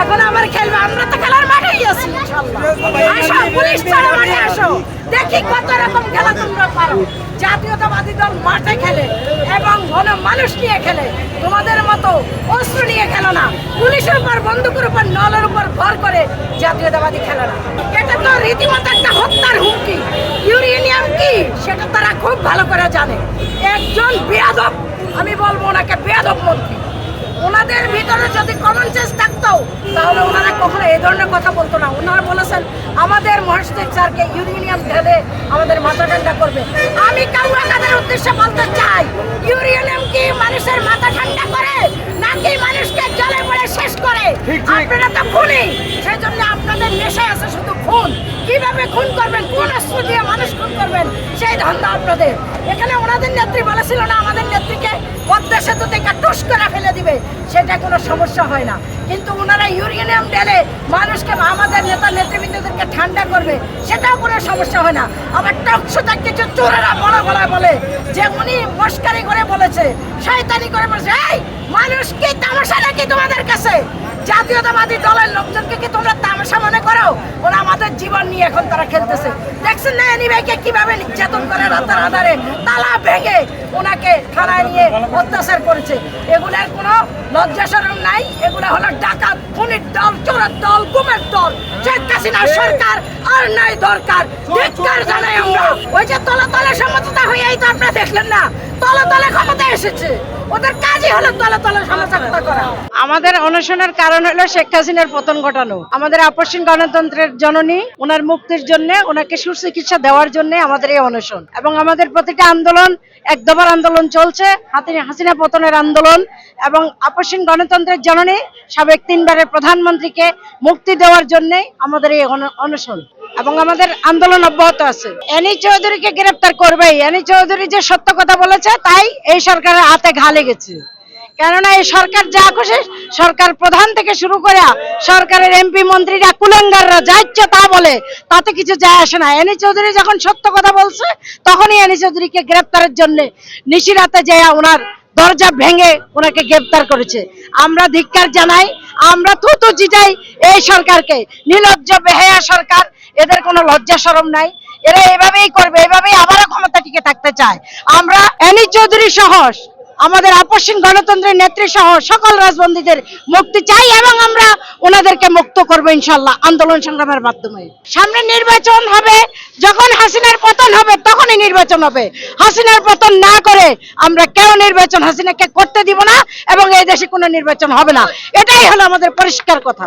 এখন আবার খেলবে আমরা তো খেলার মাঠেই আছি আসো পুলিশ ছাড়া মাঠে আসো দেখি কত রকম খেলা তোমরা পারো জাতীয়তাবাদী দল মাঠে খেলে এবং ঘন মানুষ নিয়ে খেলে তোমাদের মতো অস্ত্র নিয়ে খেলো না পুলিশের উপর বন্দুকের উপর নলের উপর ভর করে জাতীয়তাবাদী খেলে না এটা তো রীতিমতো একটা হত্যার হুমকি ইউরেনিয়াম সেটা তারা খুব ভালো করে জানে। একজন বেয়াদব আমি বলব ওনাকে বেয়াদব মন্ত্রী। ওনাদের ভিতরে যদি কমন সেন্স থাকতো তাহলে ওনারা কখনো এই ধরনের কথা বলতো না। ওনারা বলেছেন আমাদের মহাস্টেক স্যারকে ইউরেনিয়াম ঢেলে আমাদের মাথা ঠান্ডা করবে। আমি কাউয়া তাদের উদ্দেশ্যে বলতে চাই ইউরেনিয়াম কি মানুষের মাথা ঠান্ডা করে নাকি মানুষকে জলে পড়ে শেষ করে? আপনারা তো খুনি। সেই জন্য আপনাদের নেশায় আছে শুধু খুন। কীভাবে খুন করবেন, কোন অস্ত্র দিয়ে মানুষ খুন করবেন, সেই ধান্দা আপনাদের। এখানে ওনাদের নেত্রী বলেছিল না, আমাদের নেত্রীকে পদ্মা সেতু থেকে টুস করে ফেলে দিবে, সেটা কোনো সমস্যা হয় না। কিন্তু ওনারা ইউরেনিয়াম ঢেলে মানুষকে, আমাদের নেতা নেতৃবৃন্দদেরকে ঠান্ডা করবে, সেটাও কোনো সমস্যা হয় না। আবার টকশোটা কিছু চোরেরা বড় গলায় বলে, যে উনি মস্কারি করে বলেছে, শয়তানি করে বলেছে, এই, মানুষ কি তামাশা নাকি তোমাদের কাছে? জাতীয়তাবাদী দলের লোকজনকে কি তোমরা তামাশা মনে করো? ওরা আমাদের জীবন নিয়ে এখন তারা খেলতেছে। দেখছেন না এনি ভাইকে কীভাবে নির্যাতন করে রাতার আধারে? তালা ভেঙে ওনাকে থানায় নিয়ে অত্যাচার করেছে। এগুলার কোনো লজ্জা শরম নাই। এগুলা হলো ডাকাত খুনির দল চোরের দল গুমের দল। শেখ হাসিনার সরকার আর নাই দরকার। ধিক্কার জানাই আমরা। ওই যে তলে তলে সমঝোতা হয়েই তো আপনারা দেখলেন না। তলে তলে ক্ষমতা এসেছে। ওদের কাজই হলো তলে তলে সমঝোতা করা। আমাদের অনশনের কারণ হলো শেখ হাসিনার পতন ঘটানো। আমাদের আপসীন গণতন্ত্রের জননী, ওনার মুক্তির জন্য, ওনাকে সুচিকিৎসা দেওয়ার জন্য আমাদের এই অনশন। এবং আমাদের প্রতিটা আন্দোলন, এক দফার আন্দোলন চলছে হাসিনা পতনের আন্দোলন। এবং আপসীন গণতন্ত্রের জননী, সাবেক তিনবারের প্রধানমন্ত্রীকে মুক্তি দেওয়ার জন্য আমাদের এই অন- অনশন। এবং আমাদের আন্দোলন অব্যাহত আছে। এনি চৌধুরীকে গ্রেপ্তার করবেই। এনি চৌধুরী যে সত্য কথা বলেছে, তাই এই সরকারের হাতে ঘা লেগেছে। কেননা এই সরকার যা খুশি সরকার প্রধান থেকে শুরু করে সরকারের এমপি মন্ত্রীরা কুলেঙ্গাররা যা ইচ্ছে তা বলে, তাতে কিছু যায় আসে না। এনি চৌধুরী যখন সত্য কথা বলছে, তখনই এনি চৌধুরীকে গ্রেপ্তারের জন্য নিশিরাতে যায় ওনার দরজা ভেঙে ওনাকে গ্রেপ্তার করেছে। আমরা ধিক্কার জানাই, আমরা থুতু জিটাই এই সরকারকে। নির্লজ্জ বেহায়া সরকার, এদের কোনো লজ্জা শরম নাই। এরা এভাবেই করবে, এভাবেই আবারও ক্ষমতা টিকে থাকতে চায়। আমরা এনি চৌধুরী সহ আমাদের আপসীন গণতন্ত্রের নেত্রী সহ সকল রাজবন্দীদের মুক্তি চাই এবং আমরা ওনাদেরকে মুক্ত করব ইনশাল্লাহ আন্দোলন সংগ্রামের মাধ্যমে। সামনে নির্বাচন হবে, যখন হাসিনার পতন হবে তখনই নির্বাচন হবে। হাসিনার পতন না করে আমরা কেউ নির্বাচন হাসিনাকে করতে দিব না এবং এই দেশে কোনো নির্বাচন হবে না। এটাই হলো আমাদের পরিষ্কার কথা।